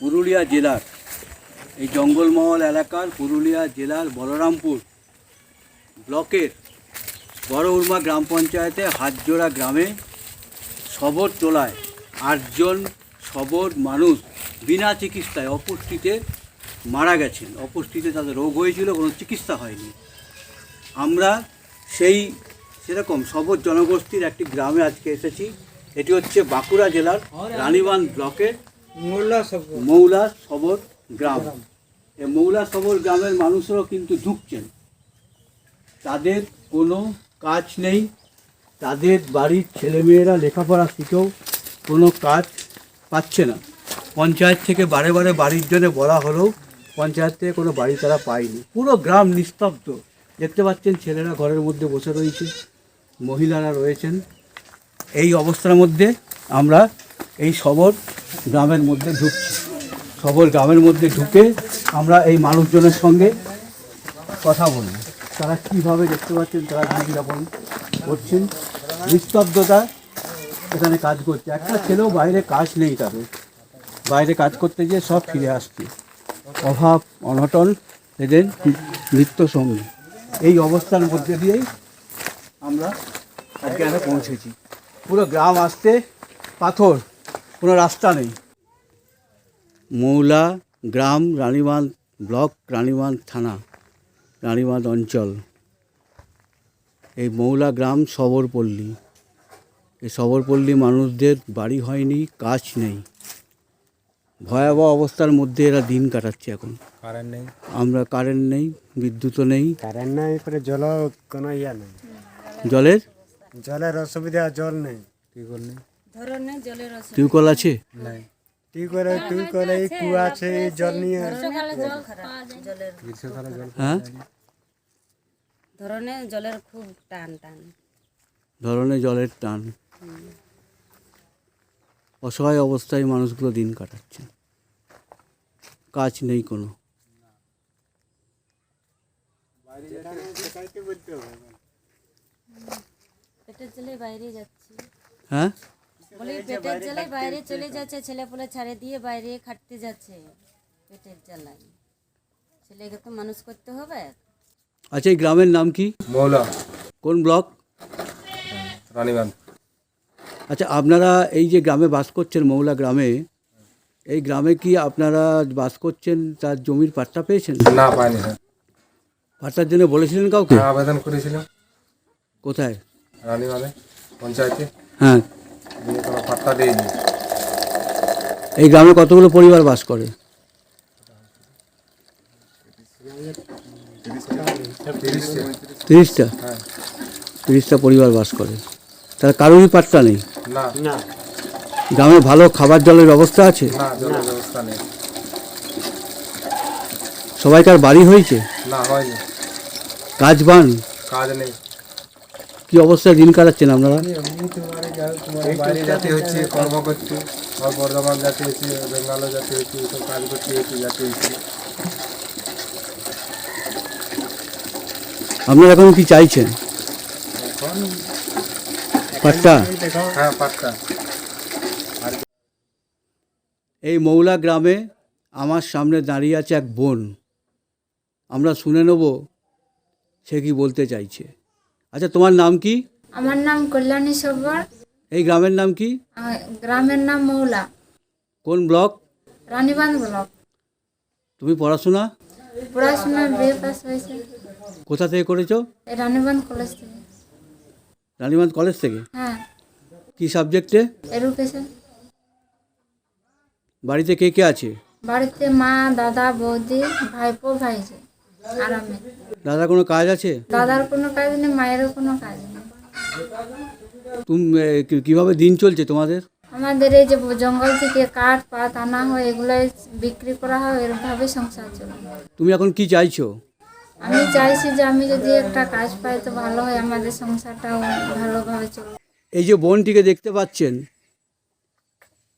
পুরুলিয়া জেলার এই জঙ্গলমহল এলাকার পুরুলিয়া জেলার বলরামপুর ব্লকের বড় উর্মা গ্রাম পঞ্চায়েতে হাতজোড়া গ্রামে সবর তোলায় আটজন সবর মানুষ বিনা চিকিৎসায় অপুষ্টিতে মারা গেছেন। অপুষ্টিতে তাদের রোগ হয়েছিল, কোনো চিকিৎসা হয়নি। আমরা সেই সেরকম সবর জনগোষ্ঠীর একটি গ্রামে আজকে এসেছি। এটি হচ্ছে বাঁকুড়া জেলার রানীবাঁধ ব্লকের মৌলা সবর গ্রাম। এই মৌলা সবর গ্রামের মানুষরাও কিন্তু ঢুকছেন তাদের কোনো কাজ নেই। তাদের বাড়ির ছেলেমেয়েরা লেখাপড়া শিখেও কোনো কাজ পাচ্ছে না। পঞ্চায়েত থেকে বারে বারে বাড়ির জন্য বলা হলেও পঞ্চায়েত থেকে কোনো বাড়ি তারা পায়নি। পুরো গ্রাম নিস্তব্ধ। দেখতে পাচ্ছেন ছেলেরা ঘরের মধ্যে বসে রয়েছে। মহিলারা রয়েছেন। এই অবস্থার মধ্যে আমরা এই সবর গ্রামের মধ্যে ঢুকছে। সবর গ্রামের মধ্যে ঢুকে আমরা এই মানুষজনের সঙ্গে কথা বলব। তারা কীভাবে দেখতে পাচ্ছেন, তারা জীবনযাপন করছেন? নিস্তব্ধতা এখানে কাজ করছে। একটা ছেলেও বাইরে কাজ নেই তাদের। বাইরে কাজ করতে গিয়ে সব ফিরে আসছে। অভাব, অনটন, এদের নিত্য সঙ্গী। এই অবস্থার মধ্যে দিয়েই আমরা আজকে এখানে পৌঁছেছি। পুরো গ্রাম আসতে পাথর। কোনো রাস্তা নেই। মৌলা গ্রাম রানীবাঁধ ব্লক রানীবাঁধ থানা রানীবাঁধ অঞ্চল। এই মৌলা গ্রাম সবরপল্লী এই সবরপল্লী মানুষদের বাড়ি হয়নি কাজ নেই। ভয়াবহ অবস্থার মধ্যে এরা দিন কাটাচ্ছে এখন। কারেন্ট নেই। আমরা কারেন্ট নেই বিদ্যুৎও নেই। কারেন্ট নেই করে জল কোনো ইয়া নেই। জলের? জলের অসুবিধা জল নেই। টিউবওয়েল নেই। ধরনে জলের অসুবিধা টিউবকল আছে নাই টিউবওয়েল টিউবওয়েল এই কুয়া আছে এই জল নিয়ে গ্রীষ্মকালে জল খারাপ জলের গ্রীষ্মকালে জল হ্যাঁ ধরনে জলের খুব টান টান। ধরনের জলের টান। অসহায় অবস্থায় মানুষগুলো দিন কাটাচ্ছে। কাজ নেই কোনো। পেটের জলে বাইরে যাচ্ছি। হ্যাঁ? বলি পেটের জলে বাইরে চলে যাচ্ছে ছেলে পুলে ছাড়ে দিয়ে বাইরে খাটতে যাচ্ছে পেটের জ্বালায়। ছেলেকে তো মানুষ করতে হবে। আচ্ছা এই গ্রামের নাম কি? মৌলা। কোন ব্লক? রানীগঞ্জ। আচ্ছা আপনারা এই যে গ্রামে বাস করছেন মৌলা গ্রামে এই গ্রামে কি আপনারা বাস করছেন তার জমির পাট্টা পেয়েছেন? না পাইনি স্যার পাট্টার জন্য বলেছিলেন কাউকে? হ্যাঁ, আবেদন করেছিলাম। কোথায়? রানীগঞ্জে পঞ্চায়েতে। হ্যাঁ। দিয়ে কোনো পাত্তা দিইনি এই গ্রামে কতগুলো পরিবার বাস করে? তিরিশটা। তিরিশটা? হ্যাঁ। পরিবার বাস করে। তার কারোরই পাট্টা নেই? না। না। গ্রামে ভালো খাবার জলের ব্যবস্থা আছে? না জলের ব্যবস্থা সবাইকার বাড়ি হয়েছে? না হয়নি। কাজ বান? কাজ নেই। কি অবস্থায় দিন কাটাচ্ছেন আপনারা? এই যাতে হচ্ছে কর্ম করতে আর বর্ধমান যাতে হচ্ছে বেঙ্গালোর যাতে হচ্ছে এইসব কাজ করতে হচ্ছে যাতে হচ্ছে আপনারা এখন কি চাইছেন? এখন পাট্টা? হ্যাঁ পাত্তা এই মৌলা গ্রামে আমার সামনে দাঁড়িয়ে আছে এক বোন। আমরা শুনে নেব সে কি বলতে চাইছে। আচ্ছা তোমার নাম কি? আমার নাম কল্যাণী সরবর এই গ্রামের নাম কি? গ্রামের নাম মৌলা কোন ব্লক? রানীবান্ধ ব্লক। তুমি পড়াশোনা? পড়াশোনা বিয়ে পাস হয়েছে। কোথা থেকে করেছ? এই রানীবান্ধ কলেজ থেকে। রানীগঞ্জ কলেজ থেকে? হ্যাঁ। কি সাবজেক্টে? এডুকেশন। বাড়িতে কে কে আছে? বাড়িতে মা দাদা বৌদি ভাইপো ভাইজি। আর আমি দাদা কোনো কাজ আছে? দাদার কোনো কাজ নেই মায়েরও কোনো কাজ নেই। তুমি কীভাবে দিন চলছে তোমাদের? আমাদের এই যে জঙ্গল থেকে কাঠ পাত আনা হয় এগুলাই বিক্রি করা হয় এরভাবে সংসার চলে। তুমি এখন কি চাইছো? আমি চাইছি যে আমি যদি একটা কাজ পাই তো ভালো হয় আমাদের সংসারটাও ভালোভাবে চলবে এই যে বোনটিকে দেখতে পাচ্ছেন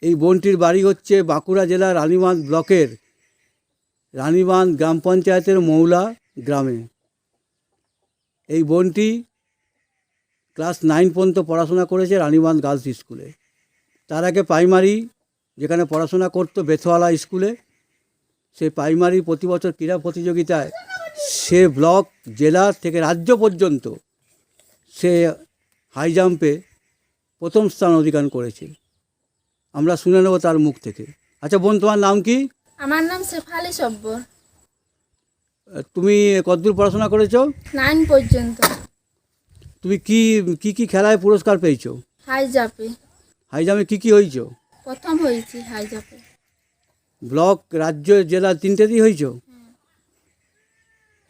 এই বোনটির বাড়ি হচ্ছে বাঁকুড়া জেলার রানীবাঁধ ব্লকের রানীবাঁধ গ্রাম পঞ্চায়েতের মৌলা গ্রামে। এই বোনটি ক্লাস নাইন পর্যন্ত পড়াশোনা করেছে রানীবাঁধ গার্লস স্কুলে। তার আগে প্রাইমারি, যেখানে পড়াশোনা করতো বেথওয়ালা স্কুলে, সে প্রাইমারি প্রতি বছর ক্রীড়া প্রতিযোগিতায় সে ব্লক, জেলা থেকে রাজ্য পর্যন্ত সে হাই জাম্পে প্রথম স্থান অধিকার করেছে আমরা শুনে নেব তার মুখ থেকে। আচ্ছা বোন, তোমার নাম কি? আমার নাম শেফালি সব্বর। তুমি কতদূর পড়াশোনা করেছ? নাইন পর্যন্ত। তুমি কি কি কি খেলায় পুরস্কার পেয়েছ? হাই জাপে হাই জাম্পে কী কী হয়েছো? প্রথম হয়েছি হাই জাপে ব্লক রাজ্য জেলা তিনটেতেই হয়েছো?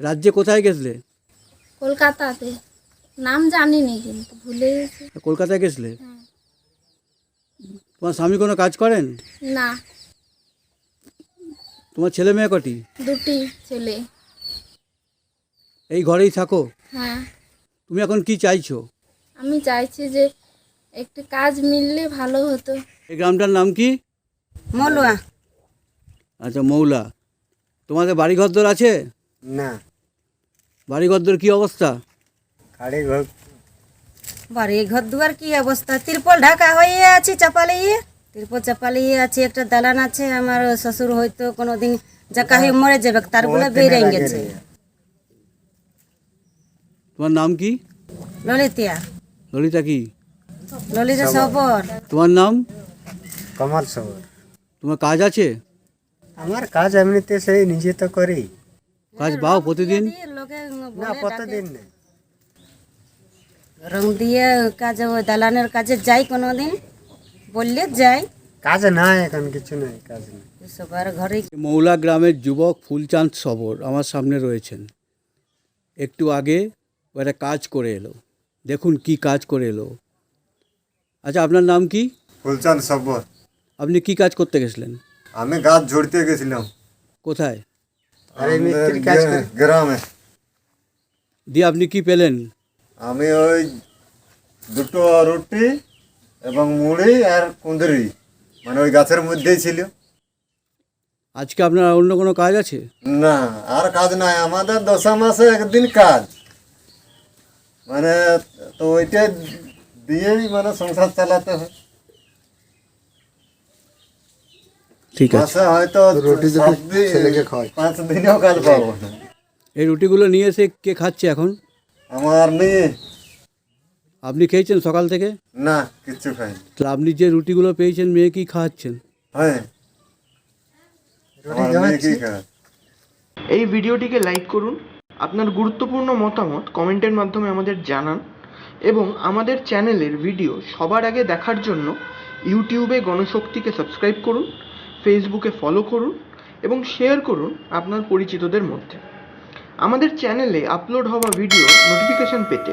রাজ্যে কোথায় গেছলে? কলকাতাতে। নাম জানিনি কিন্তু ভুলে গেছি। কলকাতায় গেছলে? তোমার স্বামী কোনো কাজ করেন? না। তোমার ছেলে মেয়ে কটি? দুটি ছেলে। এই ঘরেই থাকো। হ্যাঁ। তুমি এখন কি চাইছো? আমি চাইছি যে একটি কাজ মিললে ভালো হতো। এই গ্রামটার নাম কি? মলুয়া। আচ্ছা মৌলা। তোমাদের বাড়ি ঘরদোর আছে? না। বাড়ি ঘরদোর কি অবস্থা? বাড়ি ঘর দুয়ার কি অবস্থা? তিরপল ঢাকা হয়ে আছে চাপালে ইয়ে তিরপল চাপালে আছে একটা দালান আছে আমার শ্বশুর হয়তো কোনোদিন জাকা হয়ে মরে যাবে তার বলে বেরিয়ে গেছে। তোমার নাম কি? ললিতিয়া ললিতা কি? ললিতা সবর। তোমার নাম? কমাল সবর। তোমার কাজ আছে? আমার কাজ এমনিতে সেই নিজে তো করি। কাজ পাও প্রতিদিন? না প্রতিদিন রং দিয়ে কাজে ওই দালানের কাজে যাই কোনোদিন। বললে যাই। কাজ নাই এখন কিছু নেই কাজ নেই। সবার ঘরে মৌলা গ্রামের যুবক ফুলচাঁদ সবর আমার সামনে রয়েছেন। একটু আগে ও একটা কাজ করে এলো। দেখুন কি কাজ করে এলো। আচ্ছা আপনার নাম কি? ফুলচাঁদ সব্বর আপনি কি কাজ করতে গেছিলেন? আমি গাছ ঝুড়তে গেছিলাম। কোথায়? গ্রামে। দিয়ে আপনি কি পেলেন? আমি ওই দুটো রুটি এবং মুড়ি আর কুঁদরি মানে ওই গাছের মধ্যেই ছিল। আজকে আপনার অন্য কোনো কাজ আছে? না আর কাজ নাই আমাদের দশা মাসে একদিন কাজ। মানে তো ওইটা দিয়েই মানে সংসার চালাতে হয়। ঠিক আছে। হয়তো পাঁচ দিনেও কাজ পাবো এই রুটিগুলো নিয়ে এসে কে খাচ্ছে এখন? আমার মেয়ে। আপনি খেয়েছেন সকাল থেকে? না কিচ্ছু খাইনি। তাহলে আপনি যে রুটিগুলো পেয়েছেন মেয়ে কি খাওয়াচ্ছেন? হ্যাঁ। আমার এই ভিডিওটিকে লাইক করুন আপনার গুরুত্বপূর্ণ মতামত কমেন্টের মাধ্যমে আমাদের জানান এবং আমাদের চ্যানেলের ভিডিও সবার আগে দেখার জন্য ইউটিউবে গণশক্তিকে সাবস্ক্রাইব করুন ফেসবুকে ফলো করুন এবং শেয়ার করুন আপনার পরিচিতদের মধ্যে। আমাদের চ্যানেলে আপলোড হওয়া ভিডিও নোটিফিকেশন পেতে